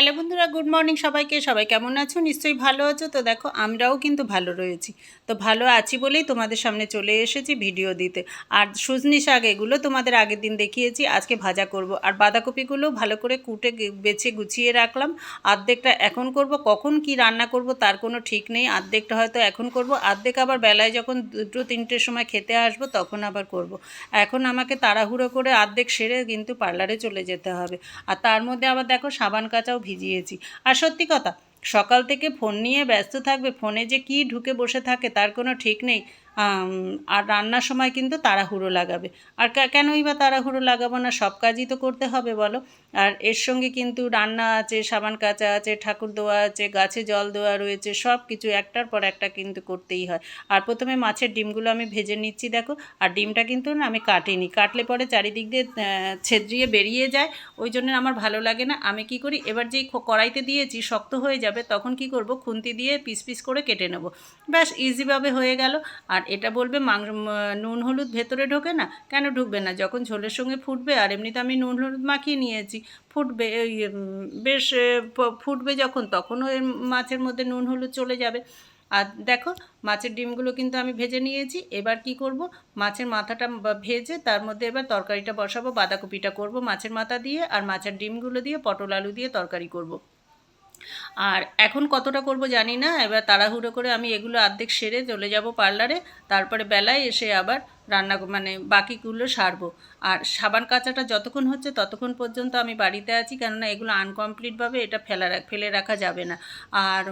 Hello বন্ধুরা, good morning সবাইকে। সবাই কেমন আছো? নিশ্চয়ই ভালো আছো। তো দেখো, আমরাও কিন্তু ভালো রয়েছি। তো ভালো আছি বলেই তোমাদের সামনে চলে এসেছি ভিডিও দিতে। আর সুজনি শাক এগুলো তোমাদের আগের দিন দেখিয়েছি, আজকে ভাজা করব। আর বাঁধাকপিগুলো ভালো করে কুটে বেছে গুছিয়ে রাখলাম। আর্ধেকটা এখন করব, কখন কি রান্না করব তার কোনো ঠিক নেই। আর্ধেকটা হয়তো এখন করব, আর্ধেক আবার বেলায় যখন দুটো তিনটের সময় খেতে আসব তখন আবার করব। এখন আমাকে তাড়াহুড়ো করে আর্ধেক সেরে কিন্তু পার্লারে চলে যেতে হবে। আর তার মধ্যে আবার দেখো, সাবান কাচাও ভিজিয়েছি। আর সত্যি কথা, সকাল থেকে ফোন নিয়ে ব্যস্ত থাকবে, ফোনে যে কি ঢুকে বসে থাকে তার কোনো ঠিক নেই। আর রান্নার সময় কিন্তু তাড়াহুড়ো লাগাবে। আর কেনই বা তাড়াহুড়ো লাগাবো না? সব কাজই তো করতে হবে, বলো। আর এর সঙ্গে কিন্তু রান্না আছে, সাবান কাচা আছে, ঠাকুর দেওয়া আছে, গাছে জল দেওয়া রয়েছে, সব কিছু একটার পর একটা কিন্তু করতেই হয়। আর প্রথমে মাছের ডিমগুলো আমি ভেজে নিচ্ছি, দেখো। আর ডিমটা কিন্তু না আমি কাটিনি। কাটলে পরে চারিদিক দিয়ে ছেদ্রিয়ে বেরিয়ে যায়। ওই জন্য আমার ভালো লাগে না। আমি কি করি? এবার যেই কড়াইতে দিয়েছি, শক্ত হয়ে যাবে, তখন কি করব? খুন্তি দিয়ে পিস পিস করে কেটে নেব। ব্যাস ইজিভাবে হয়ে গেল। আর এটা বলবে মাংস নুন হলুদ ভেতরে ঢোকে না? কেন ঢুকবে না? যখন ঝোলের সঙ্গে ফুটবে আর এমনিতে আমি নুন হলুদ মাখিয়ে নিয়েছি ফুটবে ওই, বেশ ফুটবে যখন তখনও এর মাছের মধ্যে নুন হলুদ চলে যাবে। আর দেখো মাছের ডিমগুলো কিন্তু আমি ভেজে নিয়েছি। এবার কি করব? মাছের মাথাটা ভেজে তার মধ্যে এবার তরকারিটা বসাবো বাঁধাকপিটা করব মাছের মাথা দিয়ে আর মাছের ডিমগুলো দিয়ে পটল আলু দিয়ে তরকারি করব। আর এখন কতটা করব জানি না, এবার তাড়াহুড়ো করে আমি এগুলো আর্ধেক সেরে চলে যাব পার্লারে, তারপরে বেলায় এসে আবার রান্না মানে বাকিগুলো সারবো। আর সাবান কাচাটা যতক্ষণ হচ্ছে ততক্ষণ পর্যন্ত আমি বাড়িতে আছি, কেননা এগুলো আনকমপ্লিটভাবে এটা ফেলা ফেলে রাখা যাবে না। আর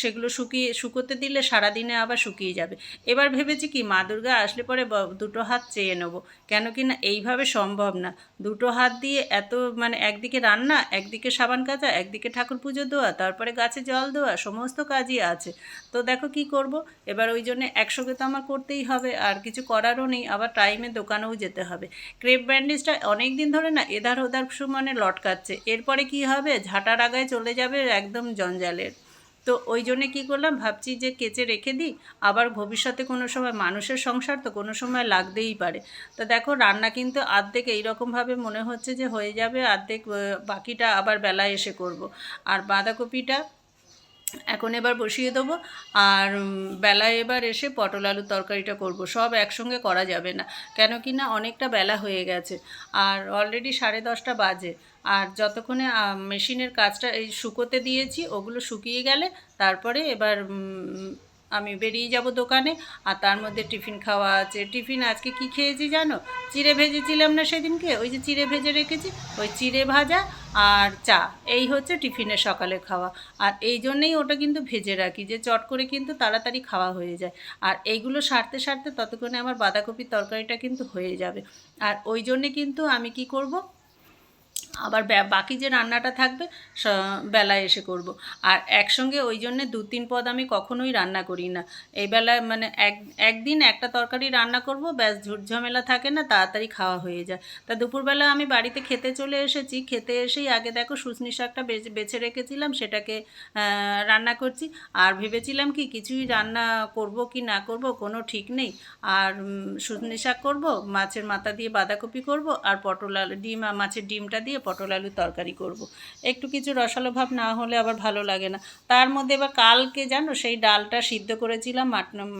সেগুলো শুকিয়ে, শুকোতে দিলে সারাদিনে আবার শুকিয়ে যাবে। এবার ভেবেছি কি, মা দুর্গা আসলে পরে দুটো হাত চেয়ে নেব। কেন কি না, এইভাবে সম্ভব না। দুটো হাত দিয়ে এত মানে একদিকে রান্না, একদিকে সাবান কাচা, একদিকে ঠাকুর পুজো দেওয়া, তারপরে গাছে জল দেওয়া, সমস্ত কাজই আছে। তো দেখো কি করব? এবার ওই জন্য একসঙ্গে তো আমার করতেই হবে। আর কিছু করারও নেই, আবার টাইমে দোকানেও যেতে হবে। ক্রেপ ব্যান্ডেজটা অনেক দিন ধরে না এধার ওধার সমানে লটকাচ্ছে। এরপরে কি হবে? ঝাঁটার আগায় চলে যাবে একদম জঞ্জালের। তো ওই জন্যে কী করলাম? ভাবছি যে কেচে রেখে দিই। আবার ভবিষ্যতে কোনো সময় মানুষের সংসার তো কোনো সময় লাগতেই পারে। তো দেখো, রান্না কিন্তু আর্ধেক এইরকমভাবে মনে হচ্ছে যে হয়ে যাবে, আর্ধেক বাকিটা আবার বেলায় এসে করব। আর বাঁধাকপিটা এখন এবার বসিয়ে দেবো। আর বেলা এবার এসে পটল আলুর তরকারিটা করব। সব একসঙ্গে করা যাবে না, কেন কি না অনেকটা বেলা হয়ে গেছে। আর অলরেডি সাড়ে দশটা বাজে। আর যতক্ষণে মেশিনের কাজটা এই শুকোতে দিয়েছি, ওগুলো শুকিয়ে গেলে তারপরে এবার আমি বেরিয়ে যাব দোকানে, আর তার মধ্যে টিফিন খাওয়া আছে। টিফিন আজকে কি খেয়েছি জানো? চিড়ে ভেজেছিলাম না সেদিনকে? ওই যে চিড়ে ভেজে রেখেছি, ওই চিড়ে ভাজা আর চা। এই হচ্ছে টিফিনের সকালে খাওয়া। আর এই জন্যেই ওটা কিন্তু ভেজে রাখি, যে চট করে কিন্তু তাড়াতাড়ি খাওয়া হয়ে যায়। আর এইগুলো সারতে সারতে ততক্ষণে আমার বাঁধাকপির তরকারিটা কিন্তু হয়ে যাবে। আর ওই জন্যে কিন্তু আমি কি করব? আবার বাকি যে রান্নাটা থাকবে বেলায় এসে করব। আর একসঙ্গে ওই জন্যে দু তিন পদ আমি কখনোই রান্না করি না। এই বেলায় মানে এক, একদিন একটা তরকারি রান্না করব, ব্যাস ঝুট ঝামেলা থাকে না, তাড়াতাড়ি খাওয়া হয়ে যায়। তা দুপুরবেলা আমি বাড়িতে খেতে চলে এসেছি, খেতে এসেই আগে দেখো শুশনি শাকটা বেছে রেখেছিলাম, সেটাকে রান্না করছি। আর ভেবেছিলাম কি কিছুই রান্না করব কি না করব, কোনো ঠিক নেই। আর শুশনি শাক করব, মাছের মাথা দিয়ে বাঁধাকপি করব, আর পটল ডিম, মাছের ডিমটা দিয়ে পটল আলু তরকারি করব। একটু কিছু রসালো ভাব না হলে আবার ভালো লাগে না। তার মধ্যে এবার কালকে জানো সেই ডালটা সিদ্ধ করেছিলাম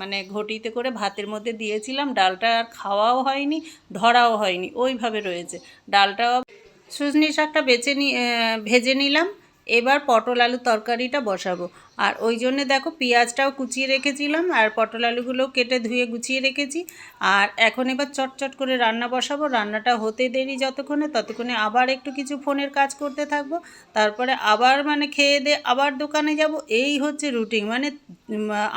মানে ঘটিতে করে ভাতের মধ্যে দিয়েছিলাম। ডালটা আর খাওয়াও হয়নি, ধরাও হয়নি, ওইভাবে রয়েছে। ডালটাও সুজনি শাকটা বেছে নি ভেজে নিলাম। এবার পটল আলু তরকারিটা বসাবো। আর ওই জন্যে দেখো পেঁয়াজটাও কুচিয়ে রেখেছিলাম আর পটল আলুগুলোও কেটে ধুয়ে গুছিয়ে রেখেছি। আর এখন এবার চটচট করে রান্না বসাবো। রান্নাটা হতে দেরি যতক্ষণে ততক্ষণে আবার একটু কিছু ফোনের কাজ করতে থাকব। তারপরে আবার মানে খেয়ে দিয়ে আবার দোকানে যাব। এই হচ্ছে রুটিন। মানে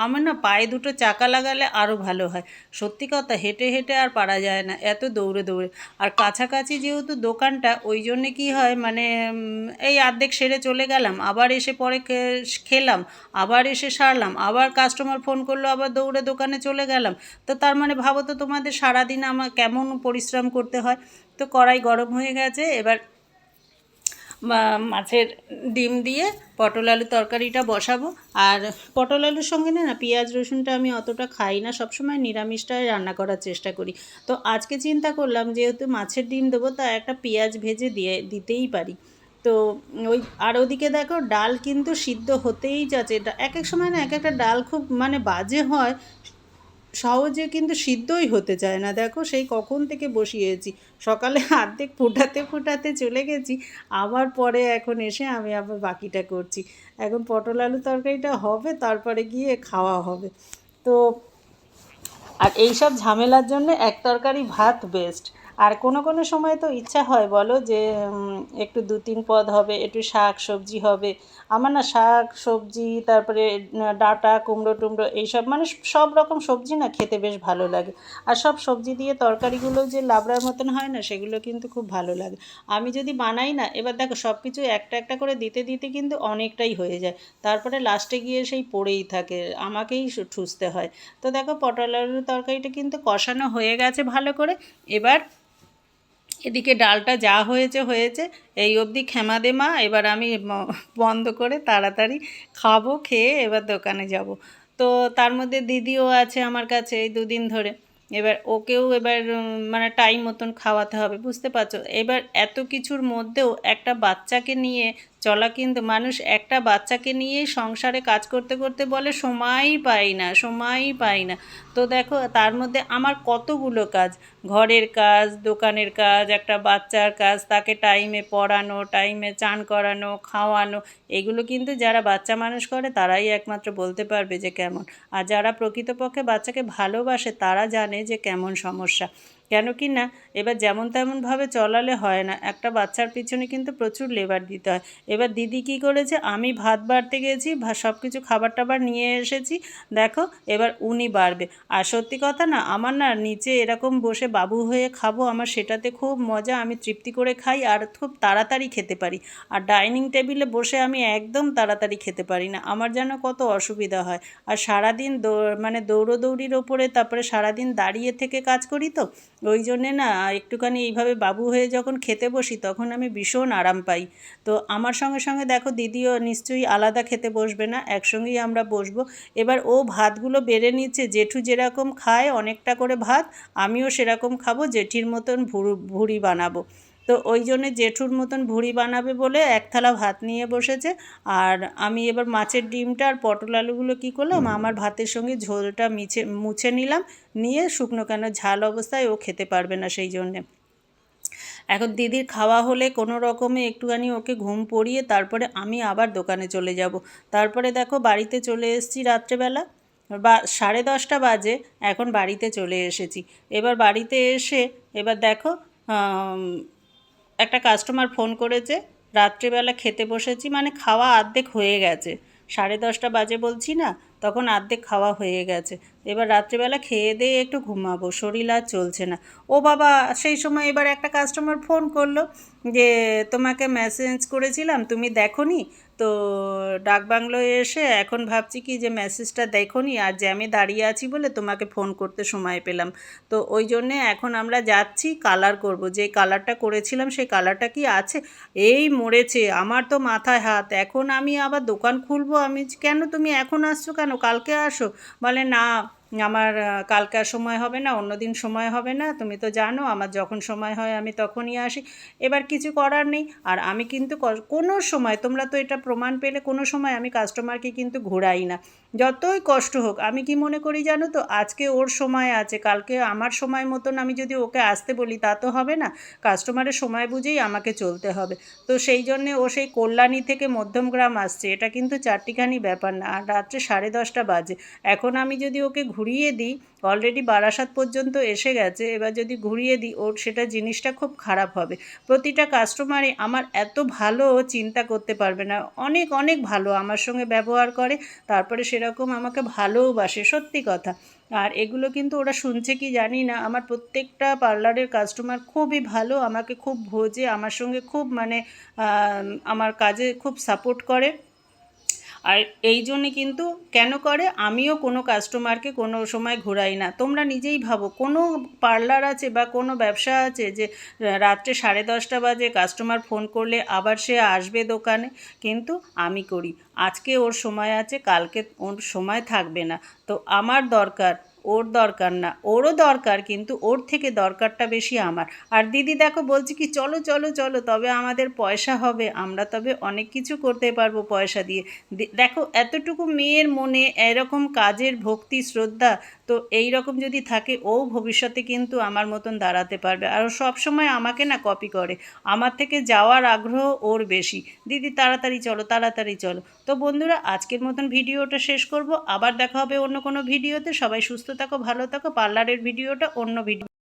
আমার না পায়ে দুটো চাকা লাগালে আরও ভালো হয়। সত্যি কথা, হেঁটে হেঁটে আর পারা যায় না, এত দৌড়ে দৌড়ে। আর কাছাকাছি যেহেতু দোকানটা, ওই জন্যে কি হয় মানে এই অর্ধেক সেরে চলে গেলাম, আবার এসে পরে খেলাম, আবার এসে সারলাম, আবার কাস্টমার ফোন করল, আবার দৌড়ে দোকানে চলে গেলাম। তো তার মানে ভাবো তো তোমাদের সারাদিন আমার কেমন পরিশ্রম করতে হয়। তো কড়াই গরম হয়ে গেছে, এবার মাছের ডিম দিয়ে পটল আলু তরকারিটা বসাবো। আর পটল আলুর সঙ্গে না পেঁয়াজ, রসুনটা আমি অতটা খাই না, সবসময় নিরামিষটাই রান্না করার চেষ্টা করি। তো আজকে চিন্তা করলাম, যেহেতু মাছের ডিম দেবো, তা একটা পেঁয়াজ ভেজে দিয়ে দিতেই পারি। তো ওই, আর ওদিকে দেখো, ডাল কিন্তু সিদ্ধ হতেই যাচ্ছে। এক এক সময় না, এক একটা ডাল খুব মানে বাজে হয়। সহজে কিন্তু সিদ্ধই হতে চায় না। দেখো, সেই কখন থেকে বসিয়েছি। সকালে আর্ধেক ফোটাতে ফোটাতে চলে গেছি, আবার পরে এখন এসে আমি আবার বাকিটা করছি। এখন পটল আলু তরকারিটা হবে, তারপরে গিয়ে খাওয়া হবে। তো, আর এইসব ঝামেলার জন্য এক তরকারি ভাত বেস্ট আর কোনো কোনো সময় তো ইচ্ছা হয়, বলো যে একটু দু তিন পদ হবে, একটু শাক সবজি হবে। আমার না শাক সবজি, তারপরে ডাঁটা, কুমড়ো টুমড়ো এইসব মানে সব রকম সবজি না খেতে বেশ ভালো লাগে। আর সব সবজি দিয়ে তরকারিগুলো যে লাবড়ার মতন হয় না, সেগুলো কিন্তু খুব ভালো লাগে। আমি যদি বানাই না, এবার দেখো সব কিছু একটা একটা করে দিতে দিতে কিন্তু অনেকটাই হয়ে যায়। তারপরে লাস্টে গিয়ে সেই পড়েই থাকে, আমাকেই ঠুসতে হয়। তো দেখো পটল আলুর তরকারিটা কিন্তু কষানো হয়ে গেছে ভালো করে। এবার এদিকে ডালটা যা হয়েছে হয়েছে। এই অবধি ক্ষমা দে মা, এবার আমি বন্ধ করে তাড়াতাড়ি খাব, খেয়ে এবার দোকানে যাব। তো তার মধ্যে দিদিও আছে আমার কাছে এই দুদিন ধরে। এবার ওকেও এবার মানে টাইম মতন খাওয়াতে হবে, বুঝতে পারছ? এবার এত কিছুর মধ্যেও একটা বাচ্চাকে নিয়ে চলা কিন্তু মানুষ একটা বাচ্চাকে নিয়েই সংসারে কাজ করতে করতে বলে সময়ই পাই না সময়ই পাই না। তো দেখো, তার মধ্যে আমার কতগুলো কাজ, ঘরের কাজ, দোকানের কাজ, একটা বাচ্চার কাজ, তাকে টাইমে পড়ানো টাইমে চান করানো, খাওয়ানো, এগুলো কিন্তু যারা বাচ্চা মানুষ করে, তারাই একমাত্র বলতে পারবে যে কেমন। আর যারা প্রকৃতপক্ষে বাচ্চাকে ভালোবাসে, তারা জানে যে কেমন সমস্যা। কেন কি না? এবার যেমন তেমনভাবে চলালে হয় না। একটা বাচ্চার পিছনে কিন্তু প্রচুর লেবার দিতে হয়। এবার দিদি কি করেছে? আমি ভাত বাড়তে গেছি সব কিছু খাবার টাবার নিয়ে এসেছি। দেখো, এবার উনি বাড়বে। আর সত্যি কথা না, আমার না নিচে এরকম বসে বাবু হয়ে খাব, আমার সেটাতে খুব মজা। আমি তৃপ্তি করে খাই আর খুব তাড়াতাড়ি খেতে পারি। আর ডাইনিং টেবিলে বসে আমি একদম তাড়াতাড়ি খেতে পারি না। আমার যেন কত অসুবিধা হয়। আর সারাদিন দৌ- মানে দৌড়োদৌড়ির ওপরে, তারপরে সারাদিন দাঁড়িয়ে থেকে কাজ করি তো ওই জন্যে না একটুখানি এইভাবে বাবু হয়ে যখন খেতে বসি তখন আমি ভীষণ আরাম পাই। তো আমার সঙ্গে সঙ্গে দেখো দিদিও নিশ্চয়ই আলাদা খেতে বসবে না, একসঙ্গেই আমরা বসবো। এবার ও ভাতগুলো বেড়ে নিচ্ছে, জেঠু যেরকম খায় অনেকটা করে ভাত, আমিও সেরকম খাব, জেঠির মতন ভুড়ি বানাবো। তো ওই জন্যে জেঠুর মতন ভুড়ি বানাবে বলে এক থালা ভাত নিয়ে বসেছে। আর আমি এবার মাছের ডিমটা আর পটল আলুগুলো কী করলাম আমার ভাতের সঙ্গে ঝোলটা মিছে মুছে নিলাম। নিয়ে শুকনো কেন ঝাল অবস্থায় ও খেতে পারবে না সেই জন্যে। এখন দিদির খাওয়া হলে কোনো রকমে একটুখানি ওকে ঘুম পড়িয়ে তারপরে আমি আবার দোকানে চলে যাব। তারপরে দেখো বাড়িতে চলে এসেছি রাত্রেবেলা। বা সাড়ে দশটা বাজে এখন বাড়িতে চলে এসেছি। এবার বাড়িতে এসে এবার দেখো একটা কাস্টমার ফোন করেছে, রাত্রিবেলা খেতে বসেছি মানে খাওয়া আর্ধেক হয়ে গেছে। সাড়ে দশটা বাজে বলছি না, তখন আর্ধেক খাওয়া হয়ে গেছে। এবার রাত্রিবেলা খেয়ে দিয়ে একটু ঘুমাবো, শরীর আর চলছে না। ও বাবা, সেই সময় এবার একটা কাস্টমার ফোন করল যে, তোমাকে মেসেজ করেছিলাম, তুমি দেখোনি? তো ডাকবাংলোয় এসে এখন ভাবছি কি যে মেসেজটা দেখোনি আর জ্যামে দাঁড়িয়ে আছি বলে তোমাকে ফোন করতে সময় পেলাম। তো ওই জন্যে এখন আমরা যাচ্ছি কালার করব। যে কালারটা করেছিলাম সেই কালারটা কি আছে? এই মরেছে, আমার তো মাথায় হাত। এখন আমি আবার দোকান খুলবো আমি? কেন তুমি এখন আসছো কেন? কালকে আসো। বলে না আমার আহ, কালকে আর সময় হবে না অন্য দিন সময় হবে না তুমি তো জানো আমার যখন সময় হয় আমি তখনই আসি। এবার কিছু করার নেই আর আমি কিন্তু কোনো সময় তোমরা তো এটা প্রমাণ পেলে কোনো সময় আমি কাস্টমারকে কিন্তু ঘোরাই না। যতই কষ্ট হোক আমি কি মনে করি জানো তো আজকে ওর সময় আছে কালকে আমার সময় মতন আমি যদি ওকে আসতে বলি তা তো হবে না। কাস্টমারের সময় বুঝেই আমাকে চলতে হবে। তো সেই জন্যে ও সেই কল্যাণী থেকে মধ্যমগ্রাম আসছে এটা কিন্তু চারটিখানি ব্যাপার না আর রাত্রে সাড়ে দশটা বাজে। এখন আমি যদি ওকে ঘুরিয়ে দিই অলরেডি বারাসাত পর্যন্ত এসে গেছে, এবার যদি ঘুরিয়ে দিই, ওর সেটা জিনিসটা খুব খারাপ হবে। প্রতিটা কাস্টমারই আমার এত ভালো চিন্তা করতে পারবে না, অনেক অনেক ভালো আমার সঙ্গে ব্যবহার করে, তারপরে সেরকম আমাকে ভালোবাসে সত্যি কথা। আর এগুলো কিন্তু ওরা শুনছে কি জানি না, আমার প্রত্যেকটা পার্লারের কাস্টমার খুবই ভালো, আমাকে খুব ভোজে আমার সঙ্গে খুব মানে আমার কাজে খুব সাপোর্ট করে। আর এই জন্যে কিন্তু কেন করে? আমিও কোনো কাস্টমারকে কোনো সময় ঘোরাই না। তোমরা নিজেই ভাবো, কোনো পার্লার আছে বা কোনো ব্যবসা আছে যে, রাত্রে সাড়ে দশটা বাজে কাস্টমার ফোন করলে আবার সে আসবে দোকানে? কিন্তু আমি করি। আজকে ওর সময় আছে, কালকে ওর সময় থাকবে না। তো আমার দরকার ওর দরকার না। ওরও দরকার, কিন্তু ওর থেকে দরকারটা বেশি আমার। আর দিদি দেখো বলছি কি, চলো চলো চলো, তবে আমাদের পয়সা হবে। আমরা তবে অনেক কিছু করতে পারব পয়সা দিয়ে। দেখো, এতটুকু মেয়ের মনে এরকম কাজের ভক্তি, শ্রদ্ধা তো এই রকম যদি থাকে, ও ভবিষ্যতে কিন্তু আমার মতন দাঁড়াতে পারবে। আর সব সময় আমাকে না কপি করে। আমার থেকে যাওয়ার আগ্রহ ওর বেশি। দিদি, তাড়াতাড়ি চলো তাড়াতাড়ি চলো। তো বন্ধুরা, আজকের মতন ভিডিওটা শেষ করব। আবার দেখা হবে অন্য কোনো ভিডিওতে। সবাই সুস্থ থাকো, ভালো থাকো। পার্লারের ভিডিওটা অন্য ভিডিও